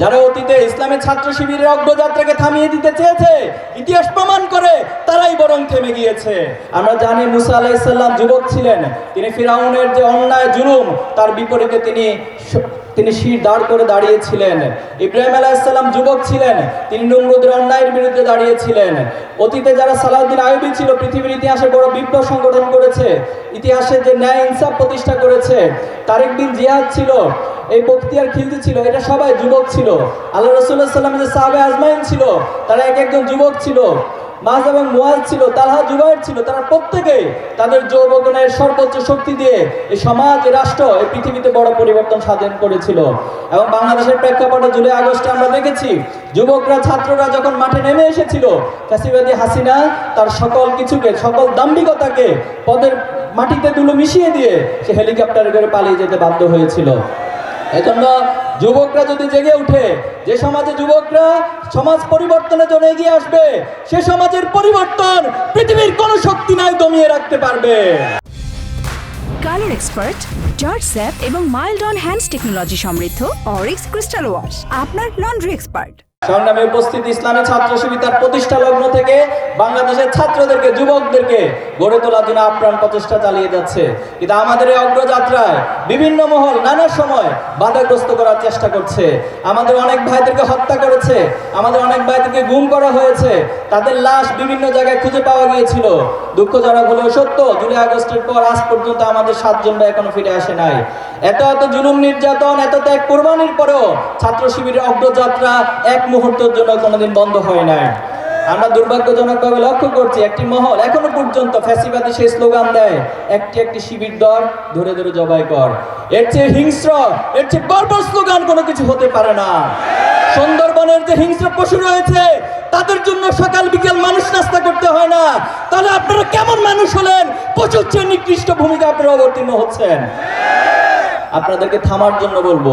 যারা অতীতে ইসলামের ছাত্র শিবিরের অগ্রযাত্রাকে থামিয়ে দিতে চেয়েছে, ইতিহাস প্রমাণ করে তারাই বরং থেমে গিয়েছে। আমরা জানি মুসা আলাইসাল্লাম যুবক ছিলেন। তিনি ফিরাউনের যে অন্যায় জুলুম, তার বিপরীতে তিনি তিনি শির দাঁড় করে দাঁড়িয়েছিলেন। ইব্রাহিম আলাইসাল্লাম যুবক ছিলেন। তিনি নমরুদের অন্যায়ের বিরুদ্ধে দাঁড়িয়েছিলেন। অতীতে যারা সালাউদ্দিন আইবি ছিল, পৃথিবীর ইতিহাসে বড় বিপ্লব সংগঠন করেছে। ইতিহাসে যে ন্যায় ইনসাফ প্রতিষ্ঠা করেছে, তারেক বিন জিহাদ ছিল। এই বক্তিয়ার খিলজি ছিল, এটা সবাই যুবক ছিল। আল্লাহ রসুল্লাহ সাল্লামের যে সাহাবে আজমাইন ছিল, তারা এক একজন যুবক ছিল। মাজ এবং মুয়াজ ছিল তালহা জুবাইর ছিল, তারা প্রত্যেকেই তাদের যৌবনের সর্বোচ্চ শক্তি দিয়ে এই সমাজ রাষ্ট্র এই পৃথিবীতে বড় পরিবর্তন সাধন করেছিল। এবং বাংলাদেশের প্রেক্ষাপটে জুলাই আগস্টে আমরা দেখেছি, যুবকরা, ছাত্ররা যখন মাঠে নেমে এসেছিল, ফ্যাসিবাদী হাসিনা তার সকল কিছুকে, সকল দাম্ভিকতাকে পদের মাটিতে দুলো মিশিয়ে দিয়ে সে হেলিকপ্টারে করে পালিয়ে যেতে বাধ্য হয়েছিল। এজন্য যুবকরা যদি জেগে উঠে যে সমাজে যুবকরা সমাজ পরিবর্তনের জন্য এগিয়ে আসবে, সে সমাজের পরিবর্তন পৃথিবীর কোনো শক্তি নাই দমিয়ে রাখতে পারবে। কালার এক্সপার্ট জর্জ স্যাপ এবং মাইল্ড অন হ্যান্ডস টেকনোলজি সমৃদ্ধ অরিক্স ক্রিস্টাল ওয়াশ, আপনার লন্ড্রি এক্সপার্ট। সংগ্রামে উপস্থিত ইসলামী ছাত্র শিবির প্রতিষ্ঠা লগ্ন থেকে বাংলাদেশের ছাত্রদেরকে, যুবকদেরকে গড়ে তোলার জন্য আপ্রাণ প্রচেষ্টা চালিয়ে যাচ্ছে। কিন্তু আমাদের এই অগ্রযাত্রায় বিভিন্ন মহল নানা সময় বাধাগ্রস্ত করার চেষ্টা করছে। আমাদের অনেক ভাইদেরকে হত্যা করেছে, আমাদের অনেক ভাইদেরকে গুম করা হয়েছে, তাদের লাশ বিভিন্ন জায়গায় খুঁজে পাওয়া গিয়েছিল। দুঃখজনক হলেও সত্য, জুলাই আগস্টের পর আজ পর্যন্ত আমাদের সাতজন ভাই এখনও ফিরে আসে নাই। এত এত জুলুম নির্যাতন, এত ত্যাগ কোরবানির পরেও ছাত্র শিবিরের অগ্রযাত্রা এক মুহূর্তের জন্য কোনোদিন বন্ধ হয় নাই। আমরা দুর্ভাগ্যজনকভাবে লক্ষ্য করছি, একটি মহল এখনও পর্যন্ত ফ্যাসিবাদী সেই স্লোগান দেয়, একটি একটি শিবির দর ধরে ধরে জবাই কর। এর চেয়ে হিংস্র, এর চেয়ে বর্বর স্লোগান কোনো কিছু হতে পারে না। সুন্দরবনের যে হিংস্র পশু রয়েছে, তাদের জন্য সকাল বিকেল মানুষ নাস্তা করতে হয় না। তাহলে আপনারা কেমন মানুষ হলেন? প্রচুর নিকৃষ্ট ভূমিকা আপনারা অবতীর্ণ হচ্ছেন। আপনাদেরকে থামার জন্য বলব।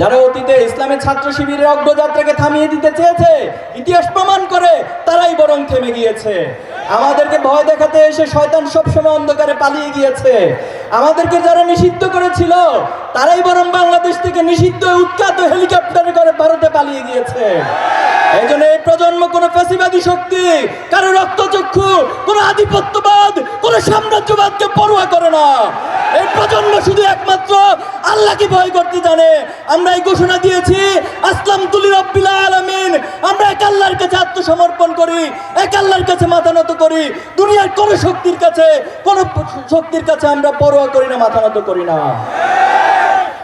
যারা অতীতে ইসলামের ছাত্র শিবিরের অগ্রযাত্রাকে থামিয়ে দিতে চেয়েছে, ইতিহাস প্রমাণ করে তারাই বরং থেমে গিয়েছে। আমাদেরকে ভয় দেখাতে এসে শয়তান সবসময় অন্ধকারে পালিয়ে গিয়েছে। আমাদেরকে যারা নিষিদ্ধ করেছিল, তারাই বরং বাংলাদেশ থেকে নিষিদ্ধ উৎখাত হেলিকপ্টারে করে ভারতে পালিয়ে গিয়েছে। এই জন্য এই প্রজন্ম কোনো ফ্যাসিবাদী শক্তি, কারও রক্তচক্ষু, কোনো আধিপত্যবাদ, কোনো সাম্রাজ্যবাদকে পরোয়া করে না। এই প্রজন্ম শুধু একমাত্র আল্লাহকে ভয় করতে জানে। আমরা এই ঘোষণা দিয়েছি আসলাম তুলি রব্বিল আলমিন। আমরা এক আল্লাহর কাছে আত্মসমর্পণ করি, এক আল্লাহর কাছে মাথা নত করি। দুনিয়ার কোনো শক্তির কাছে, কোনো শক্তির কাছে আমরা পরোয়া করি না, মাথা নত করি না।